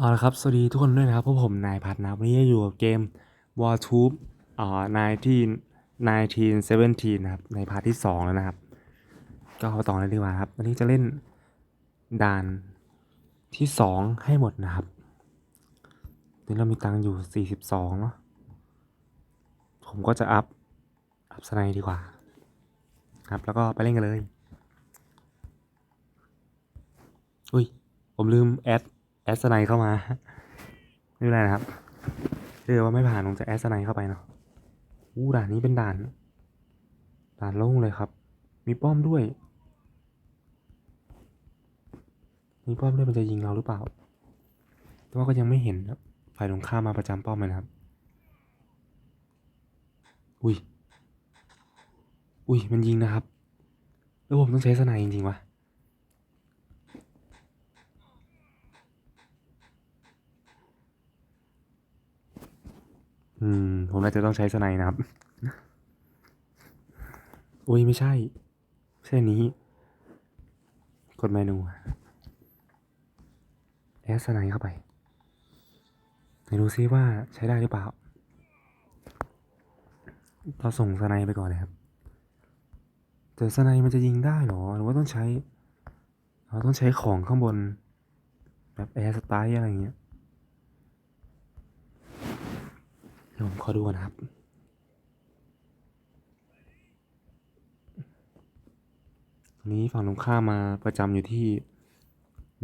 เอาละครับ สวัสดีทุกคนด้วยนะครับ พวกผมนายพัฒนะวันนี้อยู่กับเกม War Tube อ่า19 1917นะครับ ในพาร์ทที่ 2 แล้วนะครับ ก็เอาต่อเลยดีกว่าครับ วันนี้จะเล่นด่านที่ 2 ให้หมดนะครับนี่เรามีตังค์อยู่ 42 เนาะ ผมก็จะอัพ อัพสไนด์ดีกว่า ครับ แล้วก็ไปเล่นกันเลย อุ้ย ผมลืมแอด แอสไนเข้ามาไม่เป็นไรนะครับเรียกว่าไม่ผ่านผมจะแอสไนเข้าไปเนาะอู้ด่านนี้เป็นด่าน ด่านโล่งเลยครับ มีป้อมด้วย มีป้อมด้วยมันจะยิงเราหรือเปล่า แต่ว่าก็ยังไม่เห็นครับฝ่ายตรงข้ามมาประจำป้อมเลยนะครับ อุ้ย อุ้ยมันยิงนะครับ แล้วผมต้องใช้สไนจริงๆวะ อืม ผมน่าจะต้องใช้สไนด์นะครับ อุ้ยไม่ใช่ใช่นี้ กดเมนูแอสไนด์เข้าไปไหนดูซิว่าใช้ได้หรือเปล่า เราส่งสไนด์ไปก่อนเลยครับ แต่สไนด์มันจะยิงได้เหรอ หรือว่าต้องใช้ เราต้องใช้ของข้างบน แบบแอร์สไตล์อะไรอย่างเงี้ย เดี๋ยว ผมขอดูก่อนนะครับ ตอนนี้ฝั่งตรงข้ามมาประจำอยู่ที่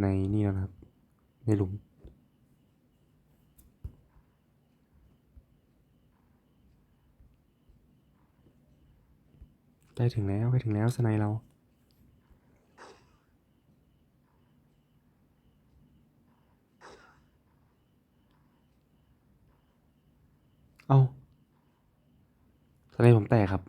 ในนี่แล้วนะครับ ในหลุมใกล้ถึงแล้วใกล้ถึงแล้วสไนเรา เอาสไนผมแตกครับ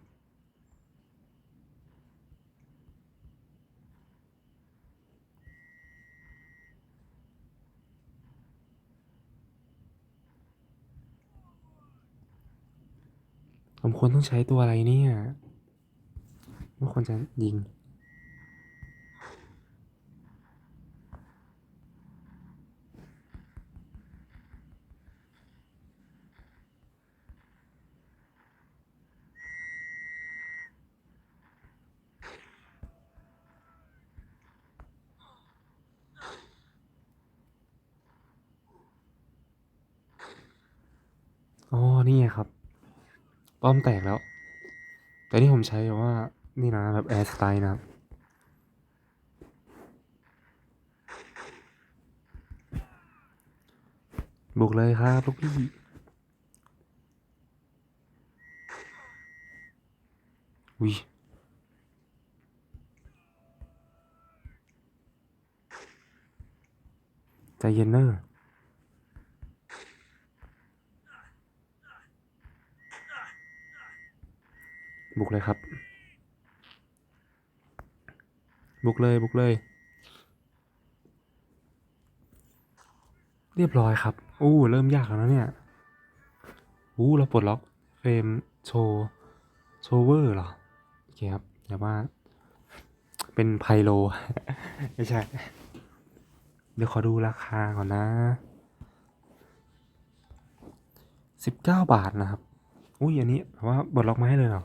ผมควรต้องใช้ตัวอะไรเนี่ย ไม่ควรจะยิง อ๋อ นี่ไงครับ ป้อมแตกแล้ว แต่นี่ผมใช้แบบว่า นี่นะแบบแอร์สไตล์นะครับ บุกเลยครับลูกพี่วิใจเย็นเนอะ บุกเลยครับ บุกเลยบุกเลย เรียบร้อยครับ อู้เริ่มยากแล้วเนี่ย อู้เราปลดล็อกเฟรมโชว์โชเวอร์เหรอ โอเคครับอย่าว่า เป็นไพโล ไม่ใช่ เดี๋ยวขอดูราคาก่อนนะสิบเก้าบาทนะครับ อุ้ยอันนี้แต่ว่าบดล็อกมาให้เลยเหรอ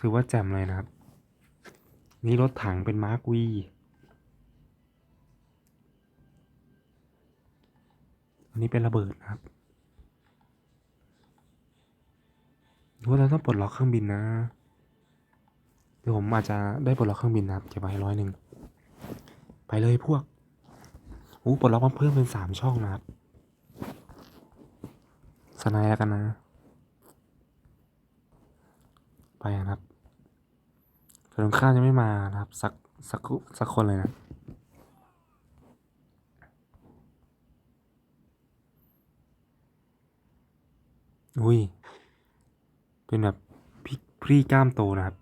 ถือว่าแจ่มเลยนะครับ นี่รถถังเป็นมาร์กวีอันนี้เป็นระเบิดนะครับหรือว่าเราต้องปลดล็อกเครื่องบินนะเดี๋ยวผมอาจจะได้ปลดล็อกเครื่องบินนะครับเก็บไว้ร้อยหนึ่งไปเลยพวกอู้ปลดล็อกมาเพิ่มเป็นสามช่องนะครับสไนด์แล้วกันนะ ไปนะครับแต่ตรงข้ามยังไม่มานะครับ สักสักสักคนเลยนะอุ้ย เป็นแบบพี่พี่กล้ามโตนะครับ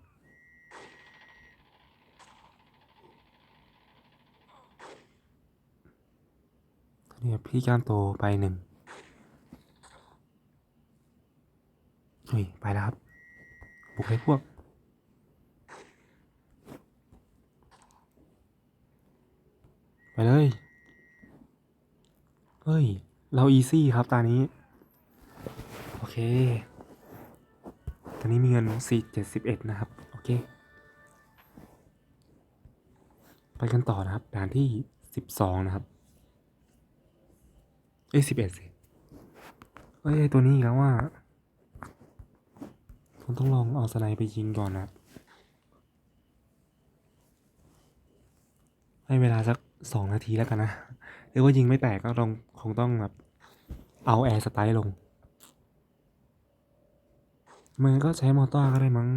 เนี่ยพี่กล้ามโตไปหนึ่งเฮ้ย ไปแล้วครับ บุกให้พวก ไปเลย เฮ้ย เราอีซี่ครับตอนนี้ โอเค ตอนนี้มีเงินสี่เจ็ดสิบเอ็ดนะครับ โอเค ไปกันต่อนะครับ ด่านที่สิบสองนะครับ เอ้ยสิบเอ็ดสิ เอ้ย ตัวนี้อีกแล้วว่า ผมต้องลองเอาสไนไปยิงก่อนนะให้เวลาสักสองนาทีแล้วกันนะหรือว่ายิงไม่แตกก็ต้องคงต้องแบบเอาแอร์สไตล์ลงมันก็ใช้มอเตอร์ก็ได้มั้ง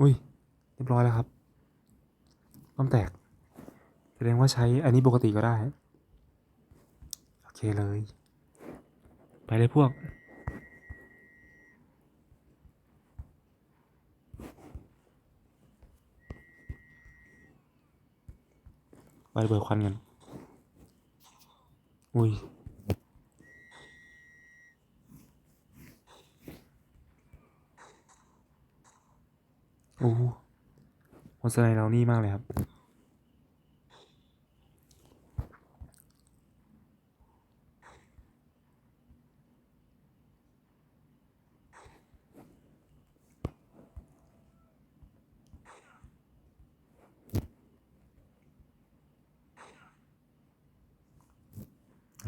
อุ้ย เรียบร้อยแล้วครับป้อมแตก ดงว่าใช้อันนี้ปกติก็ได้ โอเคเลย ไปเลยพวก ไปเบิกควันกัน อุ้ยโอ้โหสไนเรานี่มากเลยครับ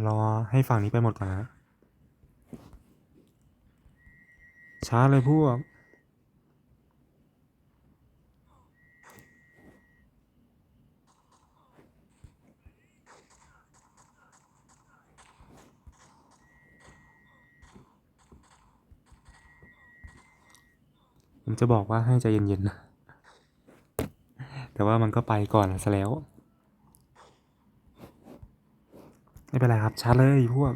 รอให้ฝั่งนี้ไปหมดก่อนนะ ช้าเลยพวก ผมจะบอกว่าให้ใจเย็นๆนะ แต่ว่ามันก็ไปก่อนซะแล้ว ไม่เป็นไรครับช้าเลยพวก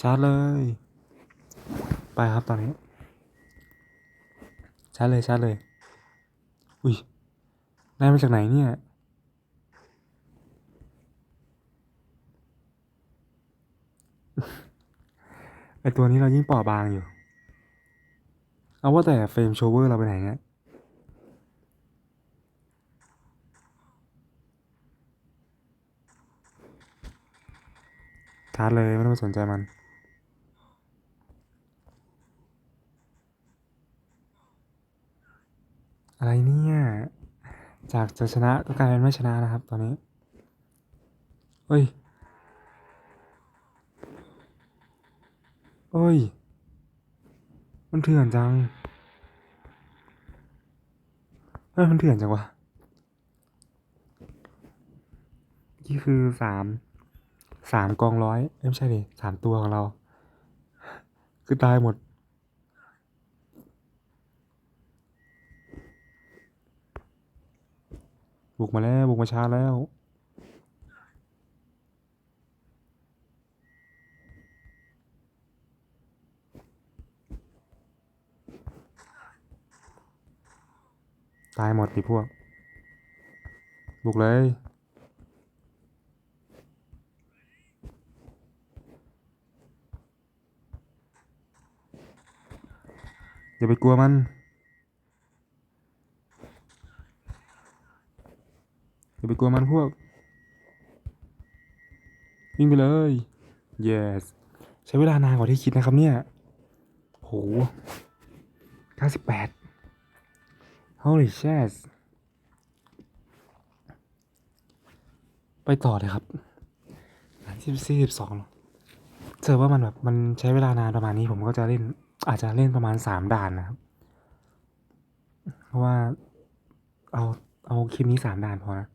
ชาร์จเลย ไปครับตอนนี้ชาร์จเลยชาร์จเลย อุ้ยได้มาจากไหนเนี่ย ไอตัวนี้เรายิ่งเปราะบางอยู่ เอาว่าแต่เฟรมโชเวอร์เราไปไหนเนี่ยชาร์จเลยไม่ต้องไปสนใจมัน อะไรเนี่ย จากจะชนะก็กลายเป็นไม่ชนะนะครับตอนนี้ เฮ้ย เอ้ย มันเถื่อนจังเฮ้ยมันเถื่อนจังวะนี่คือสาม สามกองร้อยเอ้ยไม่ใช่ดิสามตัวของเรา คือตายหมดบุกมาแล้วบุกมาช้าแล้ว ตายหมดดิพวก บุกเลย อย่าไปกลัวมันอย่าไปกลัวมันพวก วิ่งไปเลย yes ใช้เวลานานกว่าที่คิดนะครับเนี่ย โห98 holy shit ไปต่อเลยครับอันที่สี่สิบสองเจอว่ามันแบบมันใช้เวลานานประมาณนี้ผมก็จะเล่น อาจจะเล่นประมาณสามด่านนะครับ เพราะว่าเอาเอาคลิปนี้สามด่านพอนะ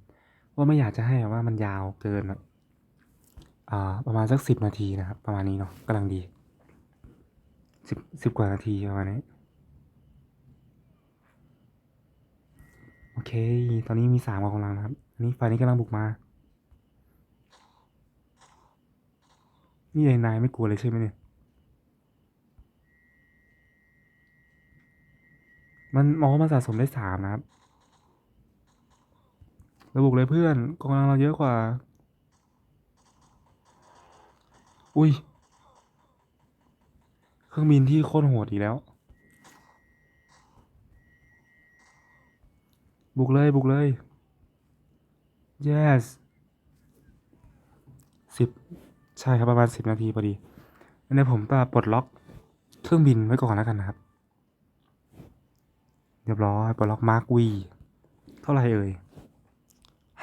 ว่าไม่อยากจะให้ว่ามันยาวเกินแบบอ่าประมาณสักสิบนาทีนะครับ ประมาณนี้เนาะกำลังดีสิบสิบกว่านาทีประมาณนี้ โอ เค ตอนนี้มีสามกำลังนะครับ อันนี้ฝ่ายนี้กำลังบุกมา นี่ไอ้นายไม่กลัวเลยใช่ไหมเนี่ย มันมองว่ามันสะสมได้สามนะครับระบุกเลยเพื่อนกองกำลังเราเยอะกว่า อุ้ย เครื่องบินที่โคตรโหดอีกแล้ว บุกเลย บุกเลย yes สิบใช่ครับประมาณสิบนาทีพอดีอันนี้ผมต้องปลดล็อกเครื่องบินไว้ก่อนแล้วกันนะครับ เรียบร้อยปลดล็อกมาร์กวีเท่าไหร่เอ่ย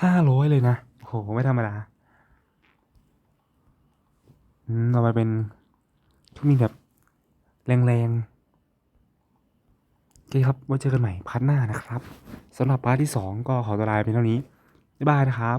ห้าร้อยเลยนะโอ้โหไม่ธรรมดาอืมเอาไปเป็นเครื่องบินแบบแรงๆ เคครับ ไว้เจอกันใหม่พาร์ทหน้านะครับสำหรับพาร์ทที่สองก็ขอตัวลาไปเท่านี้ บ๊ายบายนะครับ